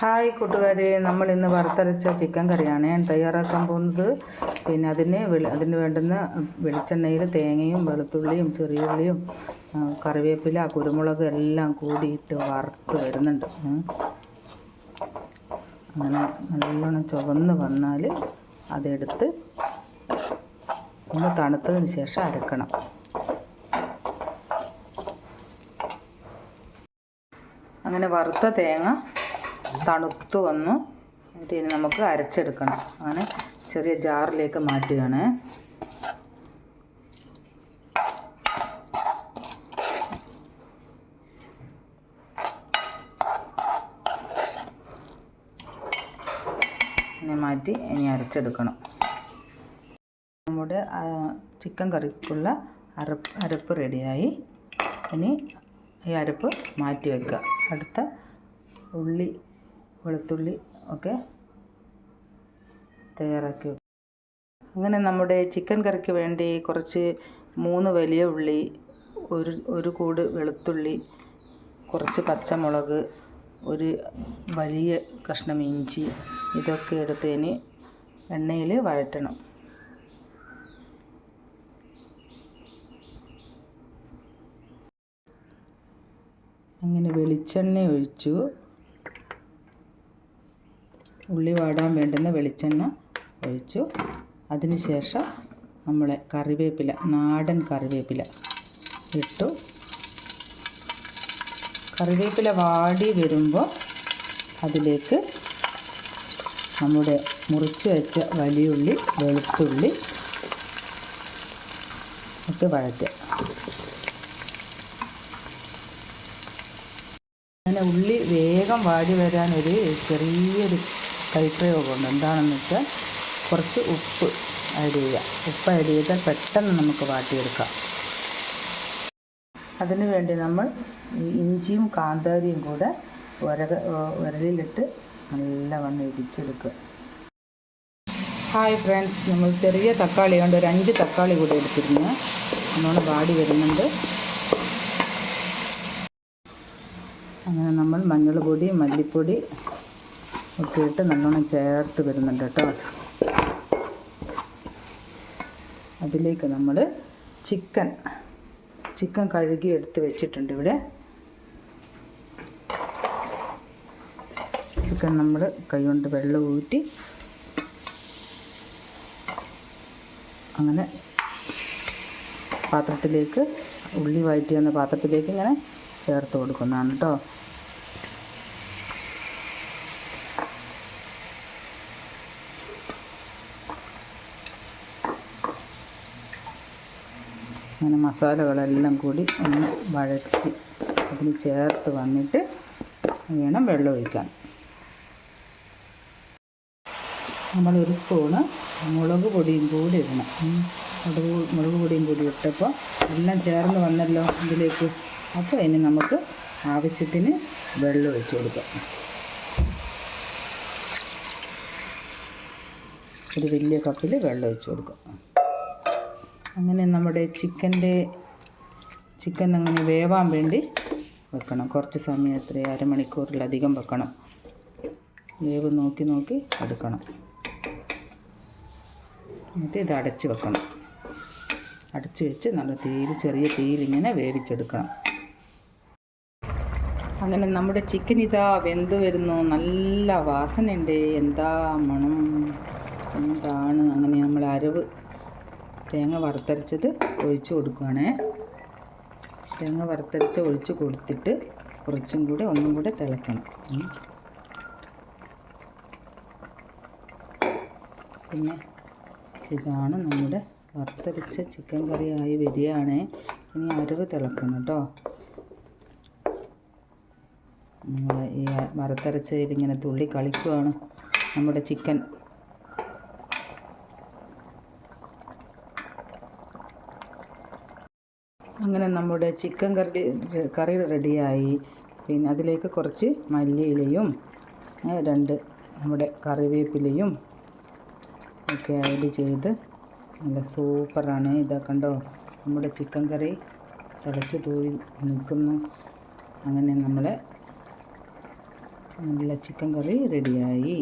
Hi കൂട്ടുകാരെ നമ്മൾ ഇന്ന് വറുത്തരച്ച ചിക്കൻ കറിയാണ് ഞാൻ തയ്യാറാക്കാൻ പോകുന്നത്. പിന്നെ അതിന് വെളി അതിന് വേണ്ടുന്ന വെളിച്ചെണ്ണയിൽ തേങ്ങയും വെളുത്തുള്ളിയും ചെറിയുള്ളിയും കറിവേപ്പില കുരുമുളക് എല്ലാം കൂടിയിട്ട് വറുത്ത് വരുന്നുണ്ട്. അങ്ങനെ നല്ലോണം ചുവന്ന് വന്നാൽ അതെടുത്ത് ഒന്ന് തണുത്തതിന് ശേഷം അരക്കണം. അങ്ങനെ വറുത്ത തേങ്ങ തണുത്ത് വന്നു. എന്നിട്ട് ഇനി നമുക്ക് അരച്ചെടുക്കണം. അങ്ങനെ ചെറിയ ജാറിലേക്ക് മാറ്റുകയാണ്. ഇനി മാറ്റി ഇനി അരച്ചെടുക്കണം. നമ്മുടെ ചിക്കൻ കറിക്കുള്ള അരപ്പ് അരപ്പ് റെഡിയായി. ഇനി ഈ അരപ്പ് മാറ്റി വെക്കുക. അടുത്ത ഉള്ളി വെളുത്തുള്ളി ഒക്കെ തയ്യാറാക്കി വെക്കും. അങ്ങനെ നമ്മുടെ ചിക്കൻ കറിക്ക് വേണ്ടി കുറച്ച് മൂന്ന് വലിയ ഉള്ളി ഒരു ഒരു കൂട് വെളുത്തുള്ളി കുറച്ച് പച്ചമുളക് ഒരു വലിയ കഷ്ണം ഇഞ്ചി ഇതൊക്കെ എടുത്തതിന് എണ്ണയിൽ വഴറ്റണം. അങ്ങനെ വെളിച്ചെണ്ണ ഒഴിച്ചു. ഉള്ളി വാടാൻ വേണ്ടുന്ന വെളിച്ചെണ്ണ ഒഴിച്ചു. അതിനുശേഷം നമ്മളെ കറിവേപ്പില നാടൻ കറിവേപ്പില ഇട്ടു. കറിവേപ്പില വാടി വരുമ്പോൾ അതിലേക്ക് നമ്മുടെ മുറിച്ച് വെച്ച വലിയുള്ളി വെളുത്തുള്ളി ഒക്കെ വഴറ്റുക. അങ്ങനെ ഉള്ളി വേഗം വാടി വരാനൊരു ചെറിയൊരു കൈപ്രയോഗമുണ്ട് എന്താണെന്ന് വെച്ചാൽ കുറച്ച് ഉപ്പ് ആഡ് ചെയ്യുക. ഉപ്പ് ആഡ് ചെയ്താൽ പെട്ടെന്ന് നമുക്ക് വാട്ടിയെടുക്കാം. അതിന് വേണ്ടി നമ്മൾ ഇഞ്ചിയും കാന്താരിയും കൂടെ ഉരക ഉരലിലിട്ട് നല്ലവണ്ണം ഇടിച്ചെടുക്കുക. Hi friends. നമ്മൾ ചെറിയ തക്കാളി കൊണ്ട് ഒരു അഞ്ച് തക്കാളി കൂടെ എടുത്തിരുന്നു. നമ്മൾ വാടി വരുന്നുണ്ട്. അങ്ങനെ നമ്മൾ മഞ്ഞൾപ്പൊടി പൊടി മല്ലിപ്പൊടി ഒക്കെ ഇട്ട് നല്ലോണം ചേർത്ത് വരുന്നുണ്ട് കേട്ടോ. അതിലേക്ക് നമ്മൾ ചിക്കൻ ചിക്കൻ കഴുകി എടുത്ത് വെച്ചിട്ടുണ്ട് ഇവിടെ. ചിക്കൻ നമ്മൾ കൈകൊണ്ട് വെള്ളം ഊറ്റി അങ്ങനെ പാത്രത്തിലേക്ക് ഉള്ളി വഴറ്റി വന്ന പാത്രത്തിലേക്ക് ഇങ്ങനെ ചേർത്ത് കൊടുക്കുന്നതാണ് കേട്ടോ. അങ്ങനെ മസാലകളെല്ലാം കൂടി ഒന്ന് വഴറ്റി അതിന് ചേർത്ത് വന്നിട്ട് വേണം വെള്ളം ഒഴിക്കാൻ. നമ്മൾ ഒരു സ്പൂണ് മുളക് പൊടിയും കൂടി ഇടണം. മുളക് മുളക് പൊടിയും കൂടി ഇട്ടപ്പോൾ എല്ലാം ചേർന്ന് വന്നല്ലോ ഇതിലേക്ക്. അപ്പോൾ ഇനി നമുക്ക് ആവശ്യത്തിന് വെള്ളം ഒഴിച്ചു കൊടുക്കാം. ഒരു വലിയ കപ്പിൽ വെള്ളം ഒഴിച്ചു കൊടുക്കാം. അങ്ങനെ നമ്മുടെ ചിക്കന്റെ ചിക്കൻ അങ്ങനെ വേവാൻ വേണ്ടി വെക്കണം. കുറച്ച് സമയം എത്ര അരമണിക്കൂറിലധികം വെക്കണം. വേവ് നോക്കി നോക്കി എടുക്കണം. എന്നിട്ട് ഇത് അടച്ച് വെക്കണം. അടച്ച് വെച്ച് നല്ല തീയിൽ ചെറിയ തീയിൽ ഇങ്ങനെ വേവിച്ചെടുക്കണം. അങ്ങനെ നമ്മുടെ ചിക്കൻ ഇതാ വെന്ത് വരുന്നു. നല്ല വാസനയുണ്ട്. എന്താ മണം? എന്താണ്? അങ്ങനെ നമ്മൾ അരവ് തേങ്ങ വറുത്തരച്ചത് ഒഴിച്ചു കൊടുക്കുകയാണേ തേങ്ങ വറുത്തരച്ച് ഒഴിച്ചു കൊടുത്തിട്ട് കുറച്ചും കൂടെ ഒന്നും കൂടെ തിളക്കണം. പിന്നെ ഇതാണ് നമ്മുടെ വറുത്തരച്ച ചിക്കൻ കറിയായി വരികയാണ്. ഇനി അരവ് തിളക്കണം കേട്ടോ. നമ്മൾ ഈ വറുത്തരച്ചതിൽ ഇങ്ങനെ തുള്ളി കളിക്കുവാണ് നമ്മുടെ ചിക്കൻ. അങ്ങനെ നമ്മുടെ ചിക്കൻ കറി കറി റെഡിയായി. പിന്നെ അതിലേക്ക് കുറച്ച് മല്ലിയിലയും രണ്ട് നമ്മുടെ കറിവേപ്പിലയും ഒക്കെ ആഡ് ചെയ്ത് നല്ല സൂപ്പറാണ്. ഇതാ കണ്ടോ നമ്മുടെ ചിക്കൻ കറി തിളച്ച് തൂവി നിൽക്കുന്നു. അങ്ങനെ നമ്മളെ നല്ല ചിക്കൻ കറി റെഡിയായി.